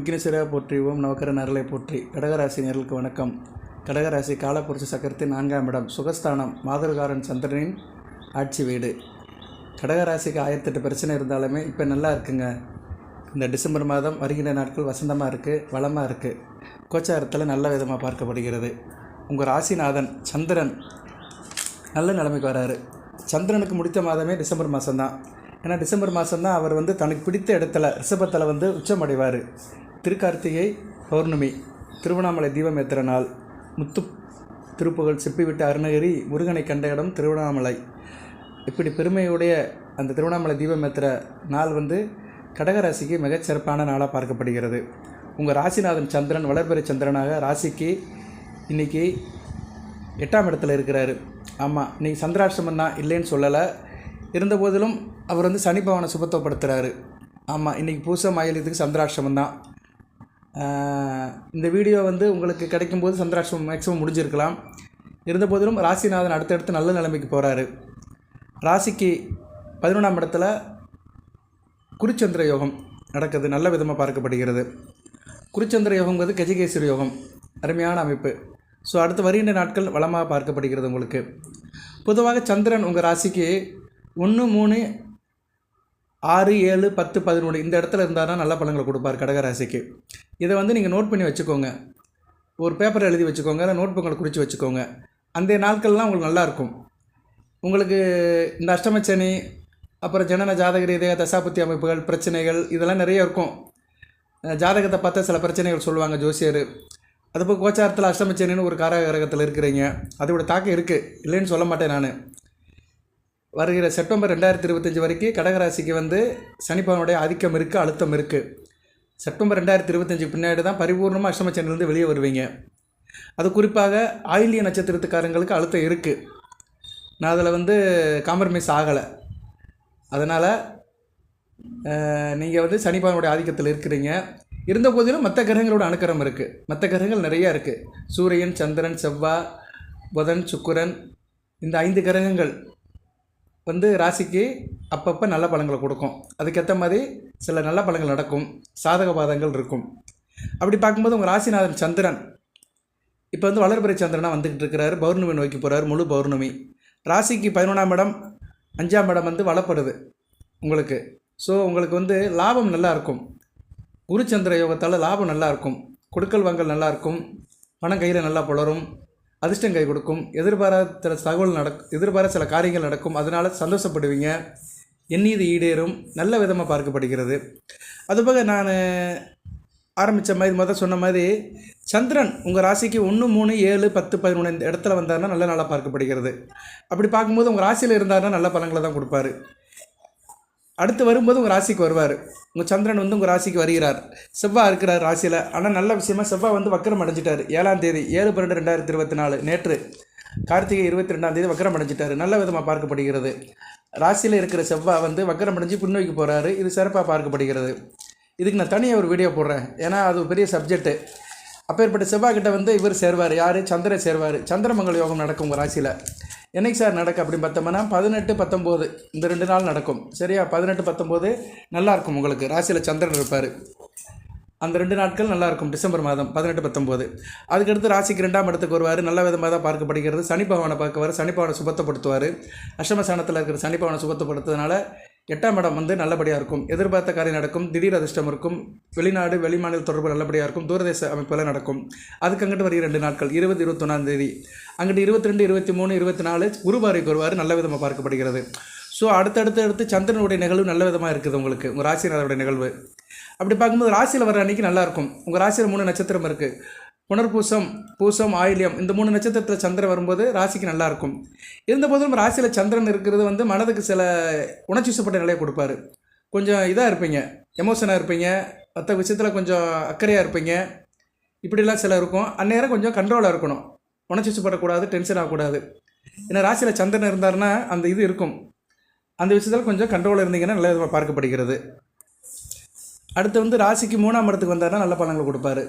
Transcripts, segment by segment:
விக்னேஸ்வரா போற்றி ஓம் நவக்கர நரலை போற்றி. கடகராசி நேர்களுக்கு வணக்கம். கடகராசி காலப்புரட்சி சக்கரத்தின் நான்காம் இடம் சுகஸ்தானம் மாதர்காரன் சந்திரனின் ஆட்சி வீடு. கடகராசிக்கு ஆயிரத்தெட்டு பிரச்சனை இருந்தாலுமே இப்போ நல்லா இருக்குங்க. இந்த டிசம்பர் மாதம் வருகின்ற நாட்கள் வசந்தமாக இருக்குது வளமாக இருக்குது கோச்சாரத்தில் நல்ல விதமாக பார்க்கப்படுகிறது. உங்கள் ராசிநாதன் சந்திரன் நல்ல நிலைமைக்கு வராரு. சந்திரனுக்கு முடித்த மாதமே டிசம்பர் மாதம்தான் ஏன்னா டிசம்பர் மாதம் தான் அவர் வந்து தனக்கு பிடித்த இடத்துல ரிஷபத்தில் வந்து உச்சமடைவார் திருக்கார்த்திகை பௌர்ணமி திருவண்ணாமலை தீபம் ஏற்றுற நாள் முத்து திருப்புகழ் செப்பிவிட்ட அருணகிரி முருகனை கண்ட இடம் திருவண்ணாமலை. இப்படி பெருமையுடைய அந்த திருவண்ணாமலை தீபம் ஏற்றுற நாள் வந்து கடகராசிக்கு மிகச் சிறப்பான நாளாக பார்க்கப்படுகிறது. உங்கள் ராசிநாதன் சந்திரன் வளர்பிறை சந்திரனாக ராசிக்கு இன்றைக்கி எட்டாம் இடத்துல இருக்கிறாரு. ஆமாம் நீ சந்திராஷ்டமம் தான் இல்லைன்னு சொல்லலை. இருந்த போதிலும் அவர் வந்து சனி பவனை சுபத்துவப்படுத்துகிறாரு ஆமாம் இன்றைக்கி பூச மயிலத்துக்கு சந்திராஷ்டமம் தான் இந்த வீடியோ வந்து உங்களுக்கு கிடைக்கும்போது சந்திராஷ்டமம் மேக்ஸிமம் முடிஞ்சிருக்கலாம். இருந்த போதிலும் ராசிநாதன் அடுத்தடுத்து நல்ல நிலைமைக்கு போகிறாரு ராசிக்கு பதினொன்றாம் இடத்துல குருச்சந்திர யோகம் நடக்குது. நல்ல விதமாக பார்க்கப்படுகிறது. குருச்சந்திர யோகங்கிறது கஜகேசரி யோகம். அருமையான அமைப்பு. ஸோ அடுத்து வருகின்ற நாட்கள் வளமாக பார்க்கப்படுகிறது உங்களுக்கு. பொதுவாக சந்திரன் உங்கள் ராசிக்கு ஒன்று மூணு ஆறு ஏழு பத்து பதினொன்று இந்த இடத்துல இருந்தாருன்னா நல்ல பழங்களை கொடுப்பார் கடகராசிக்கு. இதை வந்து நீங்கள் நோட் பண்ணி வச்சுக்கோங்க. ஒரு பேப்பரை எழுதி வச்சுக்கோங்க இல்லை நோட் புக்கில் குறித்து வச்சுக்கோங்க. அந்த நாட்கள்லாம் உங்களுக்கு நல்லாயிருக்கும் உங்களுக்கு இந்த அஷ்டமச்சனி அப்புறம் ஜனன ஜாதக ரீதியாக தசாபுத்தி அமைப்புகள் பிரச்சனைகள் இதெல்லாம் நிறைய இருக்கும். ஜாதகத்தை பார்த்தா சில பிரச்சனைகள் சொல்லுவாங்க ஜோசியர். அதுபோல் கோச்சாரத்தில் அஷ்டமச்சனின்னு ஒரு காரகரகத்தில் இருக்கிறீங்க. அதோட தாக்கம் இருக்குது இல்லைன்னு சொல்ல மாட்டேன் நான். வருகிற செப்டம்பர் ரெண்டாயிரத்தி இருபத்தஞ்சி வரைக்கும் கடகராசிக்கு வந்து சனிப்பவனுடைய ஆதிக்கம் இருக்குது அழுத்தம் இருக்குது செப்டம்பர் ரெண்டாயிரத்தி இருபத்தஞ்சி பின்னாடி தான் பரிபூர்ணமாக அஷ்டமச்சனிலிருந்து வெளியே வருவீங்க. அது குறிப்பாக ஆயிலிய நட்சத்திரத்துக்காரங்களுக்கு அழுத்தம் இருக்குது நான் அதில் வந்து காம்ப்ரமைஸ் ஆகலை. அதனால் நீங்கள் வந்து சனிபவனுடைய ஆதிக்கத்தில் இருக்கிறீங்க. இருந்த போதிலும் மற்ற கிரகங்களோட அணுக்கரம் இருக்குது மற்ற கிரகங்கள் நிறையா இருக்குது சூரியன் சந்திரன் செவ்வாய் புதன் சுக்கரன் இந்த ஐந்து கிரகங்கள் வந்து ராசிக்கு அப்பப்போ நல்ல பலன்களை கொடுக்கும். அதுக்கேற்ற மாதிரி சில நல்ல பலன்கள் நடக்கும். சாதக பாதங்கள் இருக்கும். அப்படி பார்க்கும்போது உங்கள் ராசிநாதன் சந்திரன். இப்போ வந்து வளர்பிறை சந்திரனாக வந்துக்கிட்டு இருக்கிறாரு. பௌர்ணமி நோக்கி போகிறார் முழு பௌர்ணமி. ராசிக்கு பதினொன்றாம் இடம் அஞ்சாம் இடம் வந்து வளப்படுது உங்களுக்கு. ஸோ உங்களுக்கு வந்து லாபம் நல்லா இருக்கும். குருச்சந்திர யோகத்தால் லாபம் நல்லா இருக்கும். கொடுக்கல் வாங்கல் நல்லா இருக்கும். பணம் கையில் நல்லா புலரும். அதிர்ஷ்டம் கை கொடுக்கும். எதிர்பாராத சில தகவல் நடக் எதிர்பாராத சில காரியங்கள் நடக்கும். அதனால் சந்தோஷப்படுவீங்க. எண்ணியது ஈடேறும். நல்ல விதமாக பார்க்கப்படுகிறது. அதுபோக நான் ஆரம்பித்த மாதிரி முதல் சொன்ன மாதிரி சந்திரன் உங்கள் ராசிக்கு ஒன்று மூணு ஏழு பத்து பதினொன்று இந்த இடத்துல வந்தாருன்னா நல்ல நாளாக பார்க்கப்படுகிறது. அப்படி பார்க்கும்போது உங்கள் ராசியில் இருந்தாருன்னா நல்ல பலன்களை தான் கொடுப்பாரு. அடுத்து வரும்போது உங்கள் ராசிக்கு வருவார். உங்கள் சந்திரன் வந்து உங்கள் ராசிக்கு வருகிறார். செவ்வாய் இருக்கிறார் ராசியில். ஆனால் நல்ல விஷயமா செவ்வாய் வந்து வக்கரம் அடைஞ்சிட்டார். ஏழாம் தேதி ஏழு பன்னெண்டு ரெண்டாயிரத்தி இருபத்தி நாலு நேற்று கார்த்திகை இருபத்தி ரெண்டாம் தேதி வக்கரம் அடைஞ்சிட்டார். நல்ல விதமாக பார்க்கப்படுகிறது. ராசியில் இருக்கிற செவ்வாய் வந்து வக்கரம் அடைஞ்சு பின்னோக்கி போகிறாரு இது சிறப்பாக பார்க்கப்படுகிறது. இதுக்கு நான் தனியாக ஒரு வீடியோ போடுறேன். ஏன்னா அது ஒரு பெரிய சப்ஜெக்ட்டு அப்பேற்பட்ட செவ்வாய் கிட்ட வந்து இவர் சேர்வார். யார்? சந்திரன் சேர்வார். சந்திரமங்கல யோகம் நடக்கும் உங்கள் ராசியில். என்னைக்கு சார் நடக்கும் அப்படின்னு பார்த்தோம்னா பதினெட்டு பத்தொம்போது இந்த ரெண்டு நாள் நடக்கும். சரியா? பதினெட்டு பத்தொம்போது நல்லாயிருக்கும் உங்களுக்கு. ராசியில் சந்திரன் இருப்பார். அந்த ரெண்டு நாட்கள் நல்லாயிருக்கும் டிசம்பர் மாதம் பதினெட்டு பத்தொம்போது அதுக்கடுத்து ராசிக்கு ரெண்டாம் இடத்துக்கு வருவார். நல்ல விதமாக தான் பார்க்கப்படுகிறது. சனி பகவானை பார்க்குவார். சனி பகவானை சுபத்தப்படுத்துவார் அஷ்டமசானத்தில் இருக்கிற சனி பகவானை சுபத்தப்படுத்துறதுனால எட்டாம் இடம் வந்து நல்லபடியாக இருக்கும். எதிர்பார்த்த காரியம் நடக்கும். திடீர் அதிர்ஷ்டம் இருக்கும். வெளிநாடு வெளிமாநில தொடர்பு நல்லபடியாக இருக்கும். தூரதேச அமைப்பெல்லாம் நடக்கும். அதுக்கு அங்கிட்டு வருகிற ரெண்டு நாட்கள். இருபது இருபத்தொன்னாம் தேதி. அங்கிட்டு இருபத்தி ரெண்டு இருபத்தி மூணு இருபத்தி நாலு குருபாரிக்கு குருவாறு நல்ல விதமாக பார்க்கப்படுகிறது. ஸோ அடுத்தடுத்து அடுத்து சந்திரனுடைய நிகழ்வு நல்ல விதமாக இருக்குது உங்களுக்கு. உங்கள் ராசிநாதனுடைய நிகழ்வு. அப்படி பார்க்கும்போது ராசியில் வர அன்றைக்கி நல்லாயிருக்கும் உங்கள் ராசியில் மூணு நட்சத்திரம் இருக்குது புனர்பூசம் பூசம் ஆயில்யம் இந்த மூணு நட்சத்திரத்தில் சந்திரன் வரும்போது ராசிக்கு நல்லாயிருக்கும். இருந்தபோதும் ராசியில் சந்திரன் இருக்கிறது வந்து மனதுக்கு சில உணர்ச்சிசப்பட்ட நிலையை கொடுப்பாரு. கொஞ்சம் இதாக இருப்பீங்க எமோஷனாக இருப்பீங்க மற்ற விஷயத்தில் கொஞ்சம் அக்கறையாக இருப்பீங்க. இப்படிலாம் சில இருக்கும். அந்நேரம் கொஞ்சம் கண்ட்ரோலாக இருக்கணும். உணர்ச்சிசப்படக்கூடாது டென்ஷன் ஆகக்கூடாது. ஏன்னா ராசியில் சந்திரன் இருந்தாருன்னா அந்த இது இருக்கும். அந்த விஷயத்தில் கொஞ்சம் கண்ட்ரோலில் இருந்தீங்கன்னா நல்ல விதமாக பார்க்கப்படுகிறது. அடுத்து வந்து ராசிக்கு மூணாம் இடத்துக்கு வந்தார்னா நல்ல பலன்கள் கொடுப்பாரு.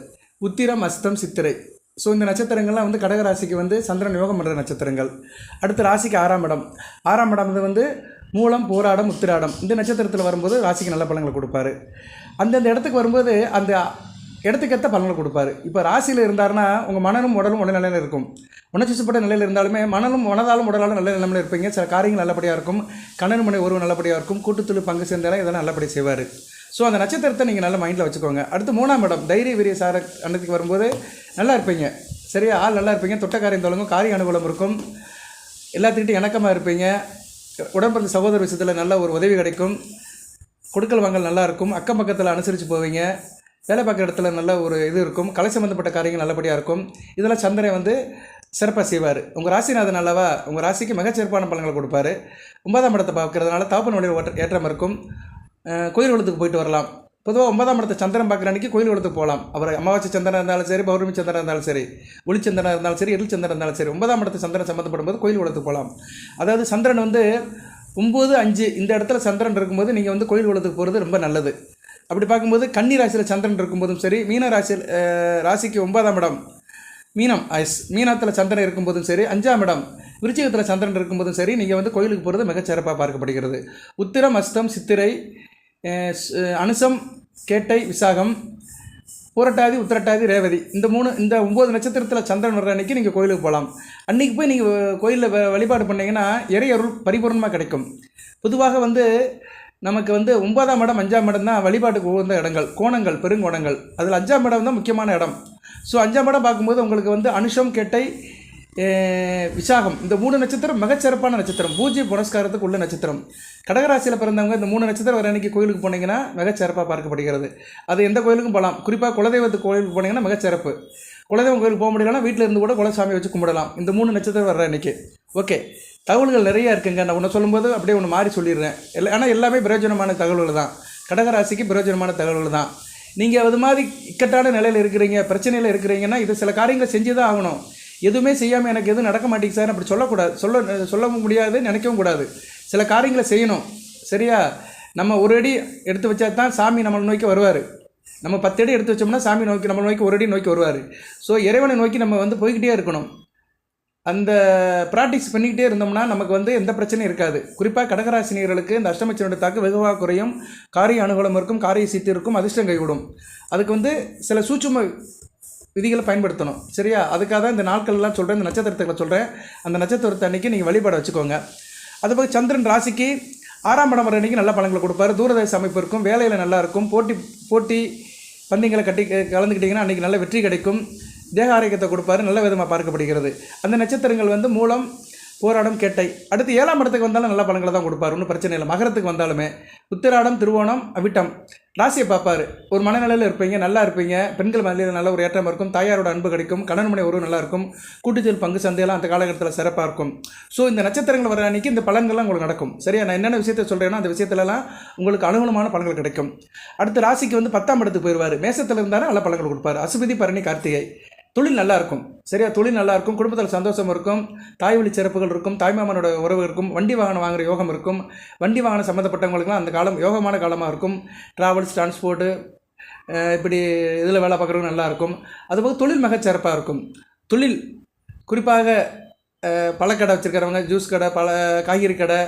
உத்திரம் அஸ்தம் சித்திரை. ஸோ இந்த நட்சத்திரங்கள்லாம் வந்து கடக ராசிக்கு வந்து சந்திரன் யோகம் பண்ணுற நட்சத்திரங்கள். அடுத்து ராசிக்கு ஆறாம் இடம். ஆறாம் இடம் வந்து மூலம் போராடம் உத்திராடம். இந்த நட்சத்திரத்தில் வரும்போது ராசிக்கு நல்ல பலன்களை கொடுப்பாரு. அந்தந்த இடத்துக்கு வரும்போது அந்த இடத்துக்கேற்ற பலனை கொடுப்பாரு. இப்போ ராசியில் இருந்தாருன்னா உங்கள் மனனும் உடலும் உடல்நிலையில் இருக்கும். உணர்ச்சிப்பட்ட நிலையில் இருந்தாலுமே மனலும் மனதாலும் உடலாலும் நல்ல நிலைமையில் இருப்பீங்க. சில காரியங்கள் நல்லபடியாக இருக்கும். கண்ணன் மனை உறவு நல்லபடியாக இருக்கும். கூட்டுத்துளி பங்கு சேர்ந்தாலும் இதெல்லாம் நல்லபடியாக செய்வார். ஸோ அந்த நட்சத்திரத்தை நீங்கள் நல்ல மைண்டில் வச்சுக்கோங்க. அடுத்து மூணாம் இடம் தைரிய வீரிய சார அன்னத்துக்கு வரும்போது நல்லா இருப்பீங்க. சரியா? ஆள் நல்லா இருப்பீங்க. தொட்டக்காரியம் தொடங்கும். காரிய அனுகூலம் இருக்கும். எல்லாத்துக்கிட்டையும் இணக்கமாக இருப்பீங்க. உடன்பிறந்த சகோதர விஷயத்தில் நல்ல ஒரு உதவி கிடைக்கும். கொடுக்கல் வாங்கல் நல்லா இருக்கும். அக்கம் பக்கத்தில் அனுசரித்து போவீங்க. வேலை பார்க்குற இடத்துல நல்ல ஒரு இது இருக்கும். கலை சம்மந்தப்பட்ட காரியங்கள் நல்லபடியாக இருக்கும். இதெல்லாம் சந்திரன் வந்து சிறப்பாக செய்வார். உங்கள் ராசிநாதன் அல்லவா? உங்கள் ராசிக்கு மிகச்சிறப்பான பலன்களை கொடுப்பாரு. ஒன்பதாம் இடத்தை பார்க்குறதுனால தாப்பன் வழியில் ஏற்றம் இருக்கும். கோயில் குளத்துக்கு போயிட்டு வரலாம். பொதுவாக ஒன்பதாம் இடத்த சந்திரன் பார்க்குற அன்றைக்கி கோயில் குளத்துக்கு போகலாம். அவர் அமாவாசை சந்திரன் இருந்தாலும் சரி பௌர்ணமி சந்திரன் இருந்தாலும் சரி ஒளிச்சந்திரன் இருந்தாலும் சரி இருள் சந்திரன் இருந்தாலும் சரி ஒன்பதாம் இடத்து சந்திரன் சம்மந்தப்படும் போது கோயில் குளத்துக்கு போகலாம். அதாவது சந்திரன் வந்து ஒம்பது அஞ்சு இந்த இடத்துல சந்திரன் இருக்கும்போது நீங்கள் வந்து கோயில் குளத்துக்கு போகிறது ரொம்ப நல்லது. அப்படி பார்க்கும்போது கன்னி ராசியில் சந்திரன் இருக்கும்போதும் சரி மீன ராசியில் ராசிக்கு ஒன்பதாம் இடம் மீனம் ஐஸ் மீனத்தில் சந்திரன் இருக்கும்போதும் சரி அஞ்சாம் இடம் விருச்சிகத்தில் சந்திரன் இருக்கும்போதும் சரி நீங்கள் வந்து கோயிலுக்கு போகிறது மிகச்சிறப்பாக பார்க்கப்படுகிறது. உத்திரம் அஸ்தம் சித்திரை அனுசம் கேட்டை விசாகம் புரட்டாதி உத்திரட்டாதி ரேவதி. இந்த மூணு இந்த ஒம்பது நட்சத்திரத்தில் சந்திரன் வர்ற அன்னைக்கு நீங்கள் கோயிலுக்கு போகலாம் அன்றைக்கி போய் நீங்கள் கோயிலில் வழிபாடு பண்ணீங்கன்னா இறை அருள் பரிபூர்ணமாக கிடைக்கும். பொதுவாக வந்து நமக்கு வந்து ஒன்பதாம் இடம் அஞ்சாம் இடம் தான் வழிபாட்டுக்கு உகந்த இடங்கள். கோணங்கள் பெருங்கோணங்கள். அதில் அஞ்சாம் இடம் தான் முக்கியமான இடம். ஸோ அஞ்சாம் இடம் பார்க்கும்போது உங்களுக்கு வந்து அனுஷம் கேட்டை விசாகம். இந்த மூணு நட்சத்திரம் மிகச்சிறப்பான நட்சத்திரம். பூஜ்ய புனஸ்காரத்துக்கு உள்ள நட்சத்திரம். கடகராசியில் பிறந்தவங்க இந்த மூணு நட்சத்திரம் வர அன்னைக்கு கோயிலுக்கு போனீங்கன்னா மிகச்சிறப்பாக பார்க்கப்படுகிறது. அது எந்த கோயிலுக்கும் போகலாம் குறிப்பாக குலதெய்வத்து கோயிலுக்கு போனீங்கன்னா மிகச்சிறப்பு. குலதெய்வம் கோயிலுக்கு போக முடியலன்னா வீட்டில் இருந்து கூட குலசாமி வச்சு கும்பிடலாம். இந்த மூணு நட்சத்திரம் வர அன்னைக்கு. ஓகே. தகவல்கள் நிறைய இருக்குங்க. நான் ஒன்று சொல்லும்போது அப்படியே ஒன்று மாறி சொல்லிடுறேன். எல்லா ஆனால் எல்லாமே பிரயோஜனமான தகவல்கள் தான். கடகராசிக்கு பிரயோஜனமான தகவல்கள் தான். நீங்கள் அது மாதிரி இக்கட்டான நிலையில் இருக்கிறீங்க பிரச்சனையில் இருக்கிறீங்கன்னா இது சில காரியங்களை செஞ்சு தான் ஆகணும். எதுவுமே செய்யாமல் எனக்கு எதுவும் நடக்க மாட்டேங்குது சார் அப்படி சொல்லக்கூடாது சொல்ல சொல்லவும் முடியாது நினைக்கவும் கூடாது. சில காரியங்களை செய்யணும். சரியா? நம்ம ஒரு அடி எடுத்து வச்சா தான் சாமி நம்மளை நோக்கி வருவார். நம்ம பத்து அடி எடுத்து வச்சோம்னா சாமி நோக்கி நம்ம நோக்கி ஒரு அடி நோக்கி வருவார். ஸோ இறைவனை நோக்கி நம்ம வந்து போய்கிட்டே இருக்கணும். அந்த ப்ராக்டிஸ் பண்ணிக்கிட்டே இருந்தோம்னா நமக்கு வந்து எந்த பிரச்சனையும் இருக்காது. குறிப்பாக கடகராசினியர்களுக்கு இந்த அஷ்டமச்சனுடைய தாக்கு வெகுவாக குறையும். காரிய அனுகூலம் இருக்கும் காரிய சீத்து இருக்கும் அதிர்ஷ்டம் கைவிடும் அதுக்கு வந்து சில சூட்சும விதிகளை பயன்படுத்தணும். சரியா? அதுக்காக தான் இந்த நாட்கள்லாம் சொல்கிறேன் இந்த நட்சத்திரத்துக்களை சொல்கிறேன் அந்த நட்சத்திரத்தை அன்றைக்கி நீங்கள் வழிபாடு வச்சுக்கோங்க. அதுபோக சந்திரன் ராசிக்கு ஆறாம் இடம் வர அன்றைக்கி நல்ல பலன்களை கொடுப்பாரு. தூரதேச அமைப்பு இருக்கும் வேலையில் நல்லாயிருக்கும் போட்டி போட்டி பந்தயங்களை கட்டி கலந்துக்கிட்டிங்கன்னா அன்றைக்கி நல்ல வெற்றி கிடைக்கும். தேக ஆரோக்கியத்தை கொடுப்பாரு நல்ல விதமாக பார்க்கப்படுகிறது. அந்த நட்சத்திரங்கள் வந்து மூலம் போராடம் கேட்டை. அடுத்து ஏழாம் இடத்துக்கு வந்தாலும் நல்ல பலன்களை தான் கொடுப்பாரு. ஒன்றும் பிரச்சனை இல்லை. மகரத்துக்கு வந்தாலுமே. உத்திராடம் திருவோணம் அவிட்டம். ராசியை பார்ப்பார். ஒரு மனநிலையில் இருப்பீங்க நல்லா இருப்பீங்க. பெண்கள் மனநிலையில் நல்ல ஒரு ஏற்றம் இருக்கும். தாயாரோட அன்பு கிடைக்கும். கடன் மனை உறவு நல்லா இருக்கும். கூட்டுச்சல் பங்கு சந்தையெல்லாம் அந்த காலகட்டத்தில் சிறப்பாக இருக்கும். ஸோ இந்த நட்சத்திரங்கள் வர அன்னைக்கு இந்த பலன்கள்லாம் உங்களுக்கு நடக்கும். சரியா? நான் என்னென்ன விஷயத்தை சொல்கிறேன்னா அந்த விஷயத்துலலாம் உங்களுக்கு அனுகூலமான பலன்கள் கிடைக்கும். அடுத்து ராசிக்கு வந்து பத்தாம் இடத்துக்கு போயிடுவார் மேசத்தில் இருந்தாலும் நல்ல பலன்கள் கொடுப்பார். அசுபதி பரணி கார்த்திகை. தொழில் நல்லா இருக்கும் சரியா தொழில் நல்லா இருக்கும் குடும்பத்தில் சந்தோஷம் இருக்கும் தாய் வழி சிறப்புகள் இருக்கும் தாய்மாமனோட உறவு இருக்கும் வண்டி வாகனம் வாங்குற யோகம் இருக்கும் வண்டி வாகனம் சம்மந்தப்பட்டவங்களுக்குலாம் அந்த காலம் யோகமான காலமாக இருக்கும். ட்ராவல்ஸ் டிரான்ஸ்போர்ட்டு இப்படி இதில் வேலை பார்க்குறவங்க நல்லாயிருக்கும் அதுபோக தொழில் மிகச்சிறப்பாக இருக்கும். தொழில் குறிப்பாக பழக்கடை வச்சுருக்கிறவங்க ஜூஸ் கடை பல காய்கறி கடை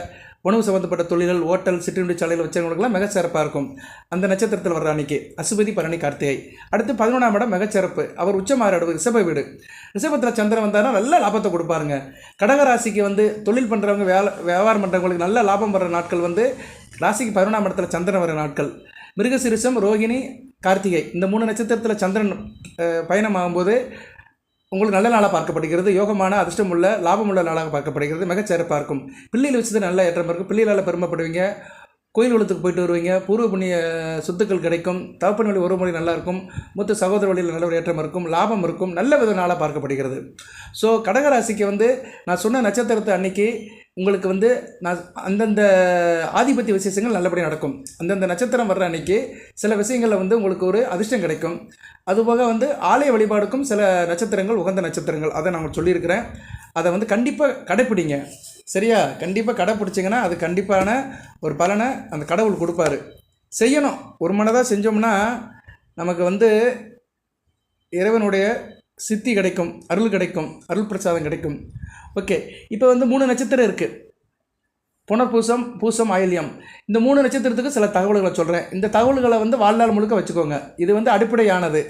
உணவு சம்மந்தப்பட்ட தொழில்கள் ஓட்டல் சிற்றுண்டி சாலையில் வச்சவங்களுக்குலாம் மிகச்சிறப்பாக இருக்கும். அந்த நட்சத்திரத்தில் வர்ற அன்னைக்கு அசுபதி பரணி கார்த்திகை. அடுத்து பதினொன்றாம் இடம் மிகச்சிறப்பு. அவர் உச்சமாறு ரிஷப வீடு. ரிஷபத்தில் சந்திரன் வந்தாருன்னா நல்ல லாபத்தை கொடுப்பாருங்க. கடகராசிக்கு வந்து தொழில் பண்ணுறவங்க வேலை வியாபாரம் பண்ணுறவங்களுக்கு நல்ல லாபம் வர்ற நாட்கள் வந்து ராசிக்கு பதினொன்றாம் இடத்துல சந்திரன் வர நாட்கள். மிருகசிரிசம் ரோகிணி கார்த்திகை. இந்த மூணு நட்சத்திரத்தில் சந்திரன் பயணம் ஆகும்போது உங்களுக்கு நல்ல நாளாக பார்க்கப்படுகிறது. யோகமான அதிர்ஷ்டமுள்ள லாபமுள்ள நாளாக பார்க்கப்படுகிறது. மிகச்சிறப்பாக இருக்கும். பிள்ளைகள் வச்சது நல்ல ஏற்றம் இருக்கும் பிள்ளைகளால் பெருமைப்படுவீங்க. கோயில் குளத்துக்கு போயிட்டு வருவீங்க. பூர்வ புண்ணிய சொத்துக்கள் கிடைக்கும். தகப்பன் வழி ஒரு முறை நல்லா இருக்கும். மூத்த சகோதர வழியில் நல்ல ஒரு ஏற்றம் இருக்கும். லாபம் இருக்கும். நல்ல வித நாளாக பார்க்கப்படுகிறது. ஸோ கடகராசிக்கு வந்து நான் சொன்ன நட்சத்திரத்தை அன்னைக்கு உங்களுக்கு வந்து நான் அந்தந்த ஆதிபத்திய விசேஷங்கள் நல்லபடியாக நடக்கும். அந்தந்த நட்சத்திரம் வர்ற அன்னைக்கு சில விஷயங்களில் வந்து உங்களுக்கு ஒரு அதிர்ஷ்டம் கிடைக்கும். அதுபோக வந்து ஆலய வழிபாடுக்கும் சில நட்சத்திரங்கள் உகந்த நட்சத்திரங்கள். அதை நான் உங்களுக்கு சொல்லியிருக்கிறேன். அதை வந்து கண்டிப்பாக கடைப்பிடிங்க. சரியா? கண்டிப்பாக கடைப்பிடிச்சிங்கன்னா அது கண்டிப்பான ஒரு பலனை அந்த கடவுள் கொடுப்பாரு. செய்யணும். ஒரு மனதாக செஞ்சோம்னா நமக்கு வந்து இறைவனுடைய சித்தி கிடைக்கும் அருள் கிடைக்கும் அருள் பிரசாதம் கிடைக்கும். ஓகே இப்போ வந்து மூணு நட்சத்திரம் இருக்குது புனர்பூசம் பூசம் ஆயில்யம். இந்த மூணு நட்சத்திரத்துக்கு சில தகவல்களை சொல்கிறேன் இந்த தகவல்களை வந்து வாழ்நாள் முழுக்க வச்சுக்கோங்க. இது வந்து அடிப்படையானது.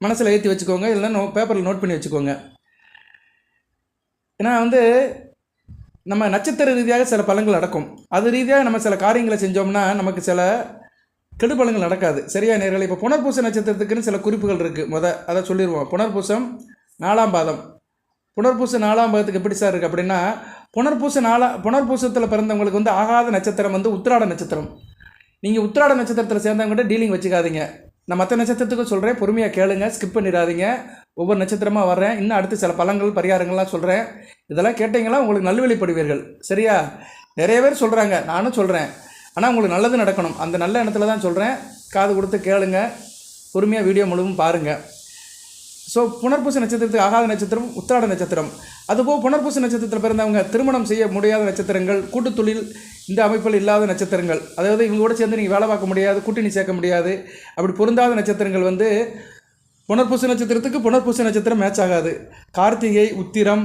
மனசில் ஏற்றி வச்சுக்கோங்க. இல்லைன்னா நோ பேப்பரில் நோட் பண்ணி வச்சுக்கோங்க. ஏன்னா வந்து நம்ம நட்சத்திர ரீதியாக சில பலன்கள் நடக்கும். அது ரீதியாக நம்ம சில காரியங்களை செஞ்சோம்னா நமக்கு சில கெடுபலங்கள் நடக்காது. சரியா நேர்களை? இப்போ புனர்பூச நட்சத்திரத்துக்குன்னு சில குறிப்புகள் இருக்குது முத அதை சொல்லிடுவோம் புனர்பூசம் நாலாம் பாதம். புனர்பூச நாலாம் பாதத்துக்கு எப்படி சார் இருக்குது அப்படின்னா புனர்பூச நாலா புனர்பூசத்தில் பிறந்தவங்களுக்கு வந்து ஆகாத நட்சத்திரம் வந்து உத்திராட நட்சத்திரம். நீங்கள் உத்திராட நட்சத்திரத்தில் சேர்ந்தவங்ககிட்ட டீலிங் வச்சுக்காதீங்க. நான் மற்ற நட்சத்திரத்துக்கும் சொல்கிறேன் பொறுமையாக கேளுங்க ஸ்கிப் பண்ணிடாதீங்க. ஒவ்வொரு நட்சத்திரமாக வர்றேன் இன்னும் அடுத்து சில பழங்கள் பரிகாரங்கள்லாம் சொல்கிறேன் இதெல்லாம் கேட்டிங்கன்னா உங்களுக்கு நல்வழிப்படுவீர்கள். சரியா? நிறைய பேர் சொல்கிறாங்க நானும் சொல்கிறேன் ஆனால் உங்களுக்கு நல்லது நடக்கணும். அந்த நல்ல எண்ணத்தில் தான் சொல்கிறேன் காது கொடுத்து கேளுங்க. பொறுமையாக வீடியோ முழுவதும் பாருங்கள் ஸோ புனர்பூச நட்சத்திரத்துக்கு ஆகாத நட்சத்திரம் உத்திராட நட்சத்திரம். அதுபோல் புனர்பூச நட்சத்திரத்தில் பிறந்தவங்க திருமணம் செய்ய முடியாத நட்சத்திரங்கள் கூட்டுத்தொழில் இந்த அமைப்பில் இல்லாத நட்சத்திரங்கள். அதாவது இவங்க கூட சேர்ந்து நீங்கள் வேலை பார்க்க முடியாது கூட்டணி சேர்க்க முடியாது. அப்படி பொருந்தாத நட்சத்திரங்கள் வந்து புனர்பூச நட்சத்திரத்துக்கு புனர்பூச நட்சத்திரம் மேட்ச் ஆகாது. கார்த்திகை உத்திரம்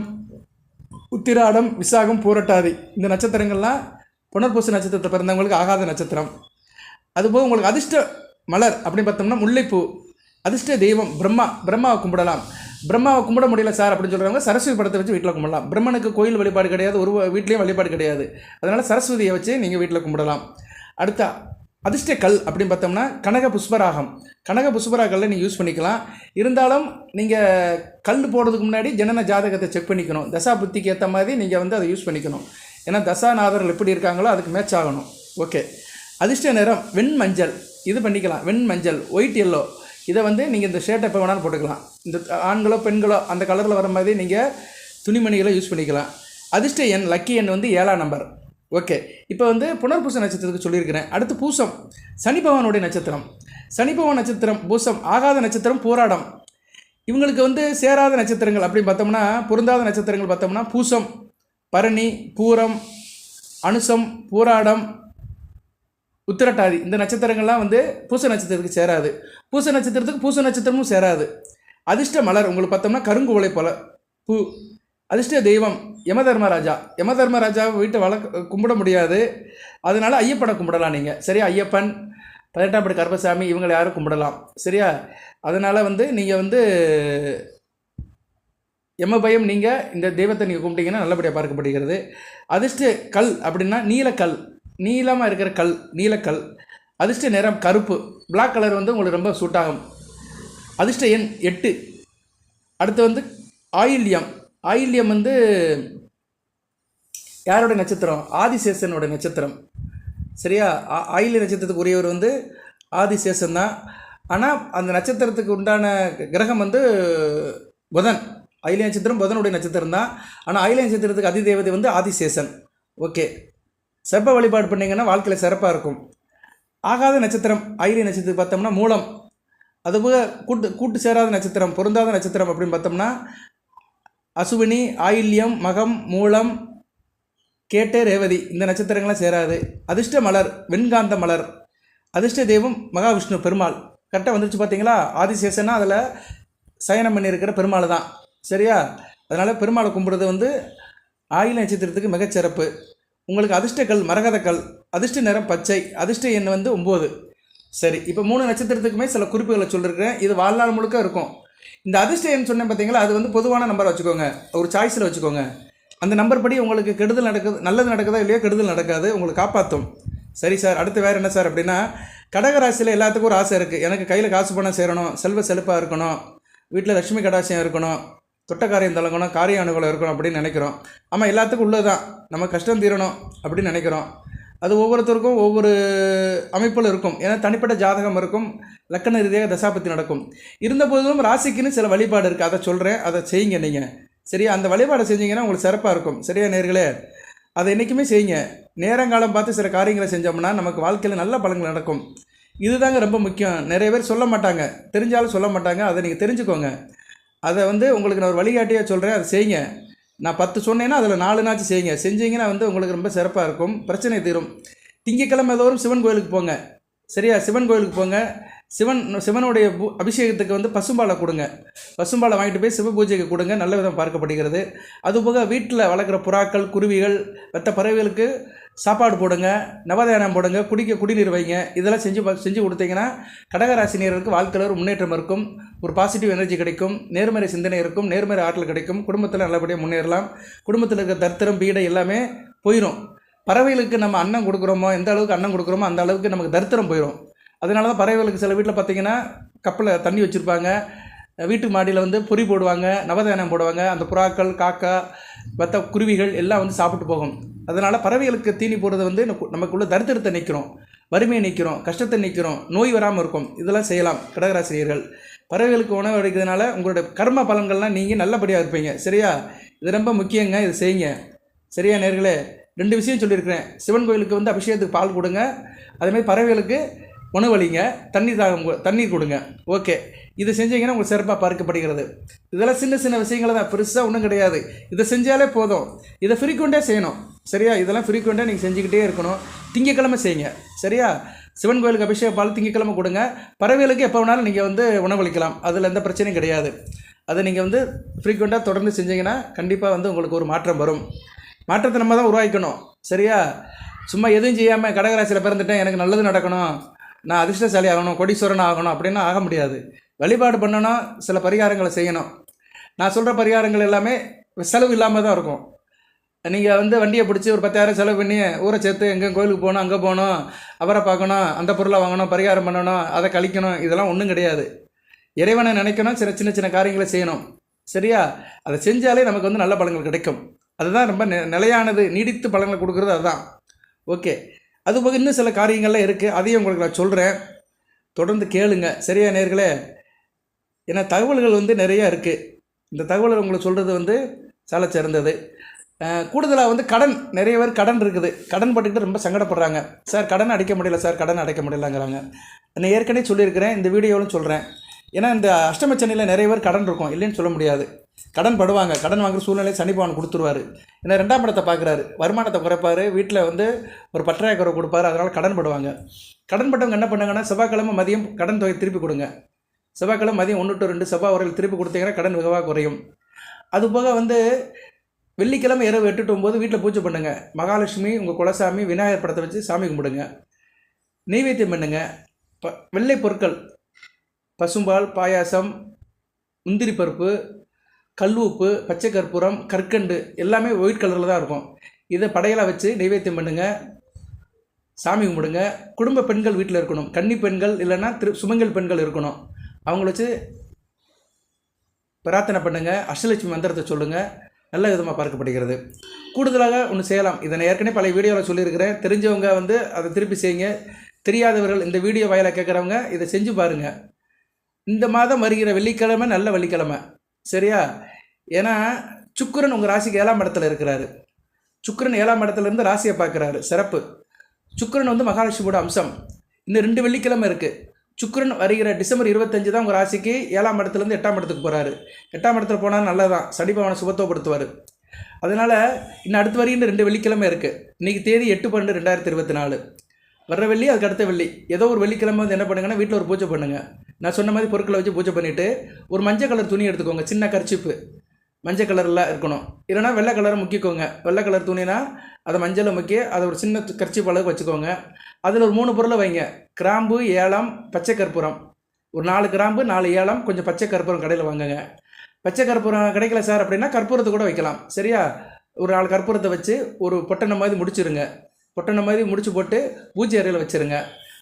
உத்திராடம் விசாகம் பூரட்டாதி. இந்த நட்சத்திரங்கள்லாம் புனர்பூச நட்சத்திரத்தில் பிறந்தவங்களுக்கு ஆகாத நட்சத்திரம். அதுபோக உங்களுக்கு அதிர்ஷ்ட மலர் அப்படின்னு பார்த்தோம்னா முல்லைப்பூ. அதிர்ஷ்ட தெய்வம் பிரம்மா பிரம்மாவை கும்பிடலாம். பிரம்மாவை கும்பிட முடியல சார் அப்படின்னு சொல்கிறவங்க சரஸ்வதி படத்தை வச்சு வீட்டில் கும்பிடலாம். பிரம்மனுக்கு கோயில் வழிபாடு கிடையாது ஒரு வீட்லேயும் வழிபாடு கிடையாது. அதனால் சரஸ்வதியை வச்சு நீங்கள் வீட்டில் கும்பிடலாம். அடுத்த அதிர்ஷ்ட கல் அப்படின்னு பார்த்தோம்னா கனக புஷ்பராகம். கனக புஷ்பராகல்ல நீங்கள் யூஸ் பண்ணிக்கலாம். இருந்தாலும் நீங்கள் கல் போடுறதுக்கு முன்னாடி ஜனன ஜாதகத்தை செக் பண்ணிக்கணும். தசா புத்திக்கு ஏற்ற மாதிரி நீங்கள் வந்து அதை யூஸ் பண்ணிக்கணும். ஏன்னா தசாநாதர்கள் எப்படி இருக்காங்களோ அதுக்கு மேட்ச் ஆகணும். ஓகே அதிர்ஷ்ட நிறம் வெண் மஞ்சள் இது பண்ணிக்கலாம். வெண் மஞ்சள் ஒயிட் எல்லோ இதை வந்து நீங்கள் இந்த ஷர்ட்டை எப்போ வேணாலும் போட்டுக்கலாம். இந்த ஆண்களோ பெண்களோ அந்த கலரில் வர மாதிரி நீங்கள் துணிமணிகளை யூஸ் பண்ணிக்கலாம். அதிர்ஷ்ட எண் லக்கி எண் வந்து ஏழாம் நம்பர் ஓகே இப்போ வந்து புனர்பூச நட்சத்திரத்துக்கு சொல்லியிருக்கிறேன். அடுத்து பூசம். சனிபவனுடைய நட்சத்திரம். சனிபவன் நட்சத்திரம் பூசம். ஆகாத நட்சத்திரம் போராடம். இவங்களுக்கு வந்து சேராத நட்சத்திரங்கள் அப்படின்னு பார்த்தோம்னா பொருந்தாத நட்சத்திரங்கள் பார்த்தோம்னா பூசம் பரணி பூரம் அனுசம் பூராடம் உத்திரட்டாதி. இந்த நட்சத்திரங்கள்லாம் வந்து பூச நட்சத்திரத்துக்கு சேராது. பூச நட்சத்திரத்துக்கு பூச நட்சத்திரமும் சேராது. அதிர்ஷ்ட மலர் உங்களுக்கு பார்த்தோம்னா கருங்குவளை போல. பூ அதிர்ஷ்ட தெய்வம் யமதர்மராஜா யமதர்மராஜா வீட்டை வளர்க்க கும்பிட முடியாது. அதனால் ஐயப்பனை கும்பிடலாம் நீங்கள் சரியா? ஐயப்பன் பதினெட்டாம்படி கருப்பசாமி இவங்களை யாரும் கும்பிடலாம். சரியா? அதனால் வந்து நீங்கள் வந்து எம பயம் நீங்கள் இந்த தெய்வத்தை நீங்கள் கும்பிட்டீங்கன்னா நல்லபடியாக பார்க்கப்படுகிறது. அதிர்ஷ்ட கல் அப்படின்னா நீலக்கல். நீளமாக இருக்கிற கல் நீலக்கல். அதிர்ஷ்ட நிறம் கருப்பு. பிளாக் கலர் வந்து உங்களுக்கு ரொம்ப சூட் ஆகும். அதிர்ஷ்ட எண் எட்டு. அடுத்து வந்து ஆயில்யம். ஆயில்யம் வந்து யாரோட நட்சத்திரம்? ஆதிசேஷனோட நட்சத்திரம். சரியா? ஆ- ஆயில்ய நட்சத்திரத்துக்கு உரியவர் வந்து ஆதிசேஷன் தான். ஆனால் அந்த நட்சத்திரத்துக்கு உண்டான கிரகம் வந்து புதன். ஆயில்ய நட்சத்திரம் புதனுடைய நட்சத்திரம் தான். ஆனால் ஆயில்ய நட்சத்திரத்துக்கு அதிதேவதை வந்து ஆதிசேஷன். ஓகே. செப்ப வழிபாடு பண்ணிங்கன்னா வாழ்க்கையில் சிறப்பாக இருக்கும். ஆகாத நட்சத்திரம் ஐரி நட்சத்திரம் பார்த்தோம்னா மூலம். அதுபோக கூட்டு கூட்டு சேராத நட்சத்திரம் பொருந்தாத நட்சத்திரம் அப்படின்னு பார்த்தோம்னா அசுவினி ஆயில்யம் மகம் மூலம் கேட்டே ரேவதி இந்த நட்சத்திரங்கள்லாம் சேராது. அதிர்ஷ்ட மலர் வெண்காந்த மலர் அதிர்ஷ்ட தெய்வம் மகாவிஷ்ணு பெருமாள். கரெக்டாக வந்துருச்சு பார்த்தீங்களா? ஆதிசேஷனாக அதில் சயனம் பண்ணியிருக்கிற பெருமாள் தான். சரியா? அதனால் பெருமாளை கும்பிடுறது வந்து ஆயில நட்சத்திரத்துக்கு மிகச்சிறப்பு. உங்களுக்கு அதிர்ஷ்டக்கல் மரகதக்கல் அதிர்ஷ்ட நிறம் பச்சை அதிர்ஷ்ட எண் வந்து ஒம்பது. சரி இப்போ மூணு நட்சத்திரத்துக்குமே சில குறிப்புகளை சொல்லியிருக்கிறேன் இது வாழ்நாள் முழுக்க இருக்கும். இந்த அதிர்ஷ்ட எண் சொன்னேன் பார்த்தீங்களா அது வந்து பொதுவான நம்பரை வச்சுக்கோங்க. ஒரு சாய்ஸில் வச்சுக்கோங்க. அந்த நம்பர் படி உங்களுக்கு கெடுதல் நடக்குது நல்லது நடக்குதா இல்லையோ கெடுதல் நடக்காது. உங்களை காப்பாற்றும் சரி சார் அடுத்து வேறு என்ன சார் அப்படின்னா கடகராசியில் எல்லாத்துக்கும் ஒரு ஆசை இருக்குது எனக்கு கையில் காசு பணம் சேரணும் செல்வ செழிப்பாக இருக்கணும் வீட்டில் லட்சுமி கடாசியம் இருக்கணும். தொட்டக்காரியம் தலங்கணும் காரிய அனுகூலம் இருக்கணும் அப்படின்னு நினைக்கிறோம். ஆமாம் எல்லாத்துக்கும் உள்ளது தான் நம்ம கஷ்டம் தீரணும் அப்படின்னு நினைக்கிறோம். அது ஒவ்வொருத்தருக்கும் ஒவ்வொரு அமைப்பில் இருக்கும். ஏன்னா தனிப்பட்ட ஜாதகம் இருக்கும். லக்கண ரீதியாக தசாபத்தி நடக்கும். இருந்தபோதும் ராசிக்குன்னு சில வழிபாடு இருக்குது அதை சொல்கிறேன் அதை செய்யுங்க நீங்கள் சரியா? அந்த வழிபாடை செஞ்சீங்கன்னா உங்களுக்கு சிறப்பாக இருக்கும். சரியா நேர்களே? அதை என்றைக்குமே செய்யுங்க. நேரங்காலம் பார்த்து சில காரியங்களை செஞ்சோம்னா நமக்கு வாழ்க்கையில் நல்ல பலங்கள் நடக்கும். இதுதாங்க ரொம்ப முக்கியம். நிறைய பேர் சொல்ல மாட்டாங்க. தெரிஞ்சாலும் சொல்ல மாட்டாங்க. அதை நீங்கள் தெரிஞ்சுக்கோங்க. அதை வந்து உங்களுக்கு நான் ஒரு வழிகாட்டியாக சொல்கிறேன் அதை செய்யுங்க நான் பத்து சொன்னேன்னா அதில் நாலு நாச்சு செய்யுங்க. செஞ்சீங்கன்னா வந்து உங்களுக்கு ரொம்ப சிறப்பாக இருக்கும். பிரச்சனை தீரும். திங்கக்கிழமை தோறும் சிவன் கோயிலுக்கு போங்க. சரியா? சிவன் கோயிலுக்கு போங்க. சிவன் சிவனுடைய அபிஷேகத்துக்கு வந்து பசும்பாலை கொடுங்க. பசும்பாலை வாங்கிட்டு போய் சிவ பூஜைக்கு கொடுங்க. நல்ல விதம் பார்க்கப்படுகிறது. அதுபோக வீட்டில் வளர்க்குற புறாக்கள் குருவிகள் மற்ற பறவைகளுக்கு சாப்பாடு போடுங்க. நவதானம் போடுங்க. குடிக்க குடிநீர் வைங்க. இதெல்லாம் செஞ்சு பா- செஞ்சு கொடுத்தீங்கன்னா கடகராசினியர்களுக்கு வாழ்க்கையில் ஒரு முன்னேற்றம் இருக்கும். ஒரு பாசிட்டிவ் எனர்ஜி கிடைக்கும் நேர்மறை சிந்தனை இருக்கும் நேர்மறை ஆற்றல் கிடைக்கும் குடும்பத்தில் நல்லபடியாக முன்னேறலாம். குடும்பத்தில் இருக்க தர்த்தரம் பீடை எல்லாமே போயிடும் பறவைகளுக்கு நம்ம அன்னம் கொடுக்குறோமோ எந்த அளவுக்கு அன்னம் கொடுக்குறோமோ அந்த அளவுக்கு நமக்கு தரித்திரம் போயிடும் அதனால தான் பறவைகளுக்கு சில வீட்டில் பார்த்தீங்கன்னா கப்பில் தண்ணி வச்சுருப்பாங்க. வீட்டு மாடியில் வந்து பொறி போடுவாங்க நவதானம் போடுவாங்க. அந்த புறாக்கள் காக்கா மற்ற குருவிகள் எல்லாம் வந்து சாப்பிட்டு போகும். அதனால் பறவைகளுக்கு தீனி போடுறது வந்து நமக்குள்ளே நமக்குள்ள தரித்திரத்தை நிற்கிறோம் வறுமையை நிற்கிறோம் கஷ்டத்தை நிற்கிறோம் நோய் வராமல் இருக்கும் இதெல்லாம் செய்யலாம் கடகராசிரியர்கள் பறவைகளுக்கு உணவு அடைக்கிறதுனால உங்களோட கர்ம பலன்கள்லாம் நீங்கள் நல்லபடியாக இருப்பீங்க. சரியா? இது ரொம்ப முக்கியங்க இது செய்யுங்க. சரியா நேர்களே? ரெண்டு விஷயம் சொல்லியிருக்கிறேன். சிவன் கோயிலுக்கு வந்து அபிஷேகத்துக்கு பால் கொடுங்க. அதேமாதிரி பறவைகளுக்கு உணவளிங்க தண்ணி தாகம் தண்ணீர் கொடுங்க. ஓகே. இது செஞ்சீங்கன்னா உங்களுக்கு சிறப்பாக பார்க்கப்படுகிறது. இதெல்லாம் சின்ன சின்ன விஷயங்களை தான் பெருசாக ஒன்றும் கிடையாது. இதை செஞ்சாலே போதும். இதை ஃப்ரீக்வெண்ட்டாக செய்யணும். சரியா? இதெல்லாம் ஃப்ரீக்வெண்ட்டாக நீங்கள் செஞ்சுக்கிட்டே இருக்கணும். திங்கக்கிழமை செய்யுங்க. சரியா? சிவன் கோயிலுக்கு அபிஷேக பால் திங்கக்கிழமை கொடுங்க. பறவைகளுக்கு எப்போ வேணாலும் நீங்கள் வந்து உணவளிக்கலாம். அதில் எந்த பிரச்சனையும் கிடையாது. அதை நீங்கள் வந்து ஃப்ரீக்வெண்ட்டாக தொடர்ந்து செஞ்சீங்கன்னா கண்டிப்பாக வந்து உங்களுக்கு ஒரு மாற்றம் வரும். மாற்றத்தை நம்ம தான் உருவாக்கணும் சரியா? சும்மா எதுவும் செய்யாமல் கடகராசியில் பிறந்துட்டேன் எனக்கு நல்லது நடக்கணும். நான் அதிர்ஷ்டசாலி ஆகணும் கொடீஸ்வரன் ஆகணும் அப்படின்னு ஆக முடியாது. வழிபாடு பண்ணணும் சில பரிகாரங்களை செய்யணும். நான் சொல்கிற பரிகாரங்கள் எல்லாமே செலவு இல்லாமல் தான் இருக்கும். நீங்கள் வந்து வண்டியை பிடிச்சி ஒரு பத்தாயிரம் செலவு பண்ணி ஊரை சேர்த்து எங்கே கோயிலுக்கு போகணும் அங்கே போகணும் அவரை பார்க்கணும் அந்த பொருளை வாங்கணும் பரிகாரம் பண்ணணும் அதை கழிக்கணும் இதெல்லாம் ஒன்றும் கிடையாது. இறைவனை நினைக்கணும் சின்ன சின்ன சின்ன காரியங்களை செய்யணும். சரியா? அதை செஞ்சாலே நமக்கு வந்து நல்ல பலன்கள் கிடைக்கும். அதுதான் ரொம்ப நிலையானது நீடித்து பலன்களை கொடுக்குறது அதுதான். ஓகே. அதுபோக இன்னும் சில காரியங்கள்லாம் இருக்குது அதையும் உங்களுக்கு நான் சொல்கிறேன் தொடர்ந்து கேளுங்க. சரியா நேர்களே? ஏன்னா தகவல்கள் வந்து நிறையா இருக்குது இந்த தகவல்கள் உங்களுக்கு சொல்கிறது வந்து சில சிறந்தது. கூடுதலாக வந்து கடன் நிறைய பேர் கடன் இருக்குது. கடன் பட்டுக்கிட்டு ரொம்ப சங்கடப்படுறாங்க. சார் கடன் அடைக்க முடியல சார் கடன் அடைக்க முடியலங்கிறாங்க. நான் ஏற்கனவே சொல்லியிருக்கிறேன் இந்த வீடியோவிலும் சொல்கிறேன் ஏன்னா இந்த அஷ்டமச்சனியில் நிறைய பேர் கடன் இருக்கும் இல்லைன்னு சொல்ல முடியாது. கடன் படுவாங்க கடன் வாங்குற சூழ்நிலை சனி கொடுத்துருவார். ஏன்னா ரெண்டாம் படத்தை பார்க்குறாரு. வருமானத்தை குறைப்பாரு வீட்டில் வந்து ஒரு பற்றாக்குறை கொடுப்பாரு அதனால் கடன் படுவாங்க. கடன் பட்டவங்க என்ன பண்ணுங்கன்னா செவ்வாய்க்கிழமை மதியம் கடன் தொகை திருப்பி கொடுங்க. செவ்வாய்க்கிழமை மதியம் ஒன்று டு ரெண்டு செவ்வாய் வரையில் திருப்பி கொடுத்தீங்கன்னா கடன் வெகுவாக குறையும். அதுபோக வந்து வெள்ளிக்கிழமை இரவு எட்டு போது ஒம்பது வீட்டில் பூஜை பண்ணுங்க. மகாலட்சுமி உங்கள் குலசாமி விநாயகர் படத்தை வச்சு சாமி கும்பிடுங்க. நெய்வேத்தியம் பண்ணுங்க. ப வெள்ளை பொருட்கள். பசும்பால் பாயாசம் முந்திரி பருப்பு கல் உப்பு பச்சை கற்பூரம் கற்கண்டு எல்லாமே ஒயிட் கலரில் தான் இருக்கும். இதை படையலாக வச்சு நெய்வேத்தியம் பண்ணுங்க. சாமி கும்பிடுங்க. குடும்ப பெண்கள் வீட்டில் இருக்கணும். கன்னி பெண்கள் இல்லைன்னா திரு சுமங்கல் பெண்கள் இருக்கணும். அவங்கள வச்சு பிரார்த்தனை பண்ணுங்க. அஷ்டலட்சுமி மந்திரத்தை சொல்லுங்கள் நல்ல விதமாக பார்க்கப்படுகிறது. கூடுதலாக ஒன்று செய்யலாம். இதை நான் ஏற்கனவே பழைய வீடியோவில் சொல்லியிருக்கிறேன். தெரிஞ்சவங்க வந்து அதை திருப்பி செய்யுங்க. தெரியாதவர்கள் இந்த வீடியோ வாயிலாக கேட்குறவங்க இதை செஞ்சு பாருங்கள் இந்த மாதம் வருகிற வெள்ளிக்கிழமை நல்ல வெள்ளிக்கிழமை. சரியா? ஏன்னா சுக்கிரன் உங்கள் ராசிக்கு ஏழாம் இடத்துல இருக்கிறாரு. சுக்கரன் ஏழாம் இடத்துலேருந்து ராசியை பார்க்குறாரு. சிறப்பு. சுக்கிரன் வந்து மகாலட்சுமியோட அம்சம். இன்னும் ரெண்டு வெள்ளிக்கிழமை இருக்குது சுக்கரன் வருகிற டிசம்பர் இருபத்தஞ்சு தான் உங்கள் ராசிக்கு ஏழாம் இடத்துலேருந்து எட்டாம் இடத்துக்கு போகிறாரு எட்டாம் இடத்துல போனால் நல்லதான் சனிபவனை சுபத்துவப்படுத்துவார் அதனால் இன்னும் அடுத்து வருகின்ற ரெண்டு வெள்ளிக்கிழமை இருக்குது இன்றைக்கி தேதி எட்டு பன்னெண்டு ரெண்டாயிரத்தி இருபத்தி நாலு வர்ற வெள்ளி அதுக்கு அடுத்த வெள்ளி. ஏதோ ஒரு வெள்ளிக்கிழமை வந்து என்ன பண்ணுங்கன்னா வீட்டில் ஒரு பூஜை பண்ணுங்கள் நான் சொன்ன மாதிரி பொருட்களை வச்சு பூஜை பண்ணிவிட்டு ஒரு மஞ்சள் கலர் துணி எடுத்துக்கோங்க. சின்ன கர்ச்சிப்பு. மஞ்சள் கலரில் இருக்கணும். இல்லைனா வெள்ளை கலரை முக்கிக்கோங்க. வெள்ளை கலர் துணினா அதை மஞ்சளை முக்கி அதை ஒரு சின்ன கர்ச்சி அளவுக்கு வச்சுக்கோங்க. அதில் ஒரு மூணு பொருளை வைங்க. கிராம்பு ஏலம் பச்சை கற்பூரம். ஒரு நாலு கிராம்பு நாலு ஏலம் கொஞ்சம் பச்சை கற்பூரம் கடையில் வாங்குங்க. பச்சை கற்பூரம் கிடைக்கல சார் அப்படின்னா கற்பூரத்தை கூட வைக்கலாம். சரியா? ஒரு நாலு கற்பூரத்தை வச்சு ஒரு பொட்டனை மாதிரி முடிச்சிருங்க. பொட்டணை மாதிரி முடிச்சு போட்டு பூஜை அறையில் வச்சுருங்க.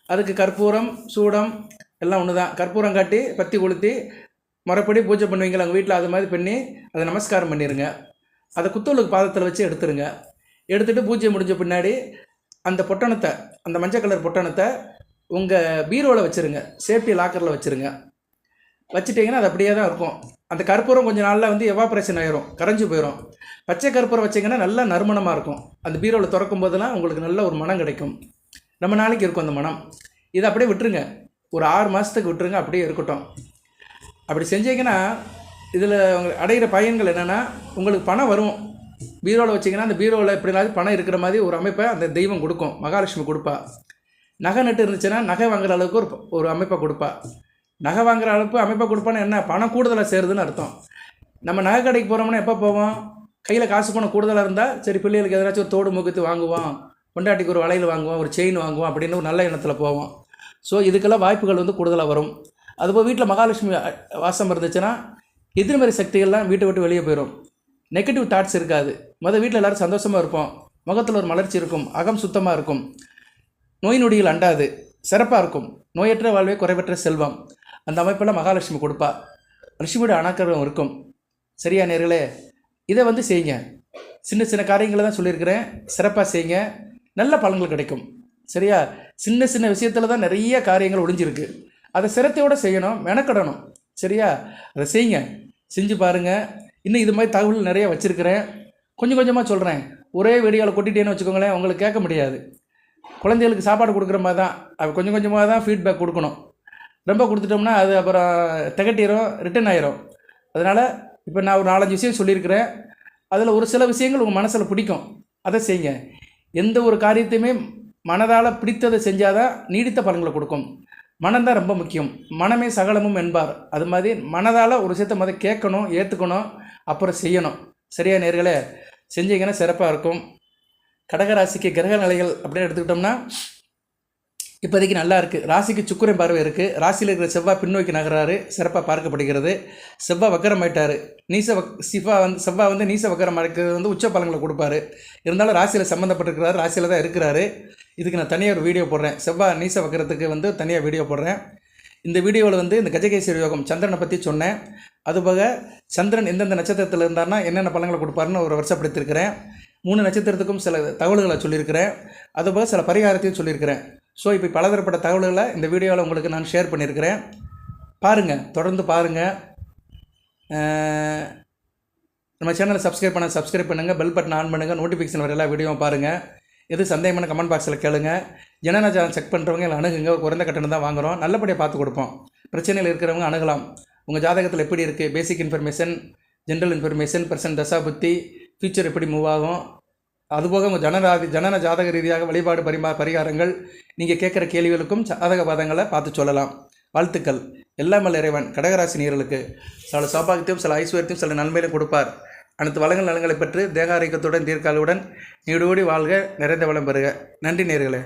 அதுக்கு கற்பூரம் சூடம் எல்லாம் ஒன்று தான் கற்பூரம் காட்டி பத்தி கொளுத்தி முறைப்படி பூஜை பண்ணுவீங்களா? உங்கள் வீட்டில் அது மாதிரி பண்ணி அதை நமஸ்காரம் பண்ணிடுங்க அதை குத்தோலுக்கு பாதத்தில் வச்சு எடுத்துருங்க. எடுத்துகிட்டு பூஜை முடிஞ்ச பின்னாடி அந்த பொட்டணத்தை அந்த மஞ்சள் கலர் பொட்டணத்தை உங்கள் பீரோவில் வச்சுருங்க. சேஃப்டி லாக்கரில் வச்சுருங்க. வச்சுட்டிங்கன்னா அது அப்படியே தான் இருக்கும். அந்த கற்பூரம் கொஞ்சம் நாளில் வந்து எவாப்ரேஷன் ஆயிரும் கரைஞ்சு போயிடும் பச்சை கற்பூரம் வச்சிங்கன்னா நல்லா நறுமணமாக இருக்கும். அந்த பீரோவில் திறக்கும் போதெல்லாம் உங்களுக்கு நல்ல ஒரு மனம் கிடைக்கும். ரொம்ப நாளைக்கு இருக்கும் அந்த மனம். இதை அப்படியே விட்டுருங்க. ஒரு ஆறு மாதத்துக்கு விட்டுருங்க அப்படியே இருக்கட்டும். அப்படி செஞ்சீங்கன்னா இதில் உங்களுக்கு அடைகிற பயன்கள் என்னென்னா உங்களுக்கு பணம் வரும். பீரோவில் வச்சிங்கன்னா அந்த பீரோவில் எப்படினாலும் பணம் இருக்கிற மாதிரி ஒரு அமைப்பை அந்த தெய்வம் கொடுக்கும். மகாலட்சுமி கொடுப்பா. நகை நட்டு இருந்துச்சுன்னா நகை வாங்குற அளவுக்கு ஒரு ஒரு அமைப்பை கொடுப்பா. நகை வாங்குற அளவுக்கு அமைப்பை கொடுப்பான்னு என்ன? பணம் கூடுதலாக சேருதுன்னு அர்த்தம். நம்ம நகை கடைக்கு போகிறோம்னா எப்போ போவோம்? கையில் காசு பணம் கூடுதலாக இருந்தால் சரி பிள்ளைகளுக்கு எதாச்சும் ஒரு தோடு முகத்து வாங்குவோம். பொண்டாட்டிக்கு ஒரு வளையல் வாங்குவோம் ஒரு செயின் வாங்குவோம் அப்படின்னு ஒரு நல்ல எண்ணத்தில் போவோம். ஸோ இதுக்கெல்லாம் வாய்ப்புகள் வந்து கூடுதலாக வரும். அதுபோல் வீட்டில் மகாலட்சுமி வாசம் இருந்துச்சுன்னா எதிர்மறை சக்திகள்லாம் வீட்டை விட்டு வெளியே போயிடும் நெகட்டிவ் தாட்ஸ் இருக்காது. மொதல் வீட்டில் எல்லோரும் சந்தோஷமாக இருப்போம். முகத்தில் ஒரு மலர்ச்சி இருக்கும். அகம் சுத்தமாக இருக்கும். நோய் நொடிகள் அண்டாது. சிறப்பாக இருக்கும். நோயற்ற வாழ்வே குறைவற்ற செல்வம். அந்த அமைப்பெல்லாம் மகாலட்சுமி கொடுப்பா. லட்சுமியோட அணக்கரம் இருக்கும். சரியா நேர்களே? இதை வந்து செய்யுங்க. சின்ன சின்ன காரியங்களை தான் சொல்லியிருக்கிறேன். சிறப்பாக செய்யுங்க. நல்ல பலன்கள் கிடைக்கும். சரியா? சின்ன சின்ன விஷயத்தில் தான் நிறைய காரியங்கள் ஒழிஞ்சிருக்கு அதை சிரத்தையோடு செய்யணும் மெனக்கடணும். சரியா? அதை செய்யுங்க. செஞ்சு பாருங்கள் இன்னும் இது மாதிரி தகவல் நிறைய வச்சுருக்கிறேன். கொஞ்சம் கொஞ்சமாக சொல்கிறேன் ஒரே வீடியோவில் கொட்டிட்டேன்னு வச்சுக்கோங்களேன் உங்களுக்கு கேட்க முடியாது. குழந்தைகளுக்கு சாப்பாடு கொடுக்குற மாதிரி தான். அது கொஞ்சம் கொஞ்சமாக தான் ஃபீட்பேக் கொடுக்கணும். ரொம்ப கொடுத்துட்டோம்னா அது அப்புறம் திகட்டிடும் ரிட்டன் ஆயிரும். அதனால் இப்போ நான் ஒரு நாலஞ்சு விஷயம் சொல்லியிருக்கிறேன். அதில் ஒரு சில விஷயங்கள் உங்கள் மனசில் பிடிக்கும். அதை செய்யுங்க. எந்த ஒரு காரியத்தையுமே மனதால் பிடித்ததை செஞ்சால் தான் நீடித்த பலன்களை கொடுக்கும். மனம்தான் ரொம்ப முக்கியம். மனமே சகலமும் என்பார். அது மாதிரி மனதால் ஒரு விஷயத்த முதல் கேட்கணும் ஏற்றுக்கணும் அப்புறம் செய்யணும். சரியா நேர்களை? செஞ்சீங்கன்னா சிறப்பாக இருக்கும். கடகராசிக்கு கிரக நிலைகள் அப்படின்னு எடுத்துக்கிட்டோம்னா இப்போதைக்கு நல்லா இருக்குது ராசிக்கு சுக்கிரன் பார்வை இருக்குது ராசியில் இருக்கிற செவ்வாய் பின்னோக்கி நகராரு சிறப்பாக பார்க்கப்படுகிறது. செவ்வாய் வக்கரமாயிட்டாரு நீச வக் சிவா வந்து செவ்வாய் வந்து நீச வக்கரம் இருக்கிறது வந்து உச்ச பலங்களை கொடுப்பாரு. இருந்தாலும் ராசியில் சம்மந்தப்பட்டிருக்கிறாரு ராசியில் தான் இருக்கிறாரு. இதுக்கு நான் தனியாக ஒரு வீடியோ போடுறேன். செவ்வாய் நீச வக்கரத்துக்கு வந்து தனியாக வீடியோ போடுறேன். இந்த வீடியோவில் வந்து இந்த கஜகேஸ்வரி யோகம் சந்திரனை பற்றி சொன்னேன். அதுபோக சந்திரன் எந்தெந்த நட்சத்திரத்தில் இருந்தார்னா என்னென்ன பலங்களை கொடுப்பாருன்னு ஒரு வருஷப்படுத்திருக்கிறேன் மூணு நட்சத்திரத்துக்கும் சில தகவல்களை சொல்லியிருக்கிறேன். அதுபோக சில பரிகாரத்தையும் சொல்லியிருக்கிறேன். ஸோ இப்போ பலதரப்பட்ட தகவல்களை இந்த வீடியோவில் உங்களுக்கு நான் ஷேர் பண்ணியிருக்கிறேன். பாருங்கள் தொடர்ந்து பாருங்கள் நம்ம சேனலை சப்ஸ்கிரைப் பண்ண சப்ஸ்கிரைப் பண்ணுங்கள் பெல் பட்டன் ஆன் பண்ணுங்கள் நோட்டிஃபிகேஷன் வர எல்லா வீடியோவும் பாருங்கள் எது சந்தேகமான கமெண்ட் பாக்ஸில் கேளுங்க. ஜனநா சேனல் செக் பண்ணுறவங்க இல்லை அணுகுங்க ஒரு குறைந்த கட்டணம் தான் வாங்குகிறோம் நல்லபடியாக பார்த்து கொடுப்போம். பிரச்சனையில் இருக்கிறவங்க அணுகலாம். உங்கள் ஜாதகத்தில் எப்படி இருக்குது basic information general information person தசா புத்தி ஃபியூச்சர் எப்படி மூவ் ஆகும்? அதுபோக உங்கள் ஜனராதி ஜனன ஜாதக ரீதியாக வழிபாடு பரிமா பரிகாரங்கள் நீங்கள் கேட்குற கேள்விகளுக்கும் ஜாதக பாதங்களை பார்த்து சொல்லலாம். வாழ்த்துக்கள். எல்லாம் வல்ல இறைவன். கடகராசினியர்களுக்கு சில சௌபாகியத்தையும் சில ஐஸ்வர்யத்தையும் சில நன்மையிலும் கொடுப்பார். அனைத்து வளங்கள் நலங்களை பெற்று தேகாரிக்கத்துடன் தீர்க்காலுடன் நீடோடி வாழ்க நிறைந்த வளம் பெறுக. நன்றி நேர்களே